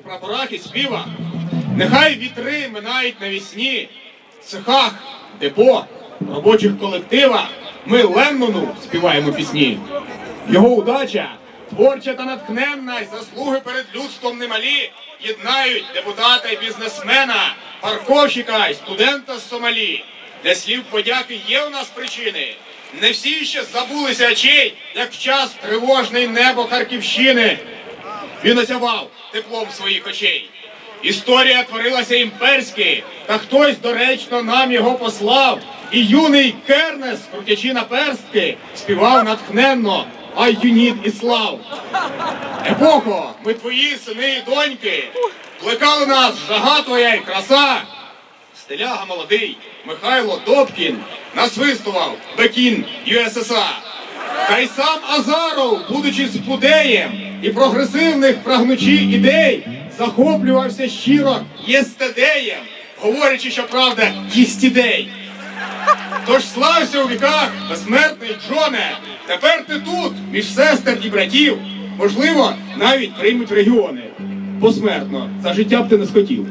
у прапорах і співах. Нехай вітри минають навісні, в цехах, депо, робочих колективах. Ми Леннону співаємо пісні. Його удача, творча та натхненна, й заслуги перед людством немалі єднають депутата і бізнесмена, парковщика й студента з Сомалі. Для слів подяки є у нас причини. Не всі ще забулися очей, як в час тривожний небо Харківщини. Він осявав теплом своїх очей. Історія творилася імперськи, та хтось доречно нам його послав. І юний Кернес, крутячи на перстки, співав натхненно Ай юніт і слав. Епохо, ми твої сини і доньки, плекали нас жага твоя і краса. Стиляга молодий Михайло Добкін насвистував Бекін ЮССР. Та й сам Азаров, будучи спудеєм і прогресивних прагнучі ідей, захоплювався щиро єстедеєм, говорячи, що правда, їстідей. Тож слався у віках, безсмертний Джоне. Тепер ти тут, між сестер і братів. Можливо, навіть приймуть регіони. Посмертно, за життя б ти не схотів.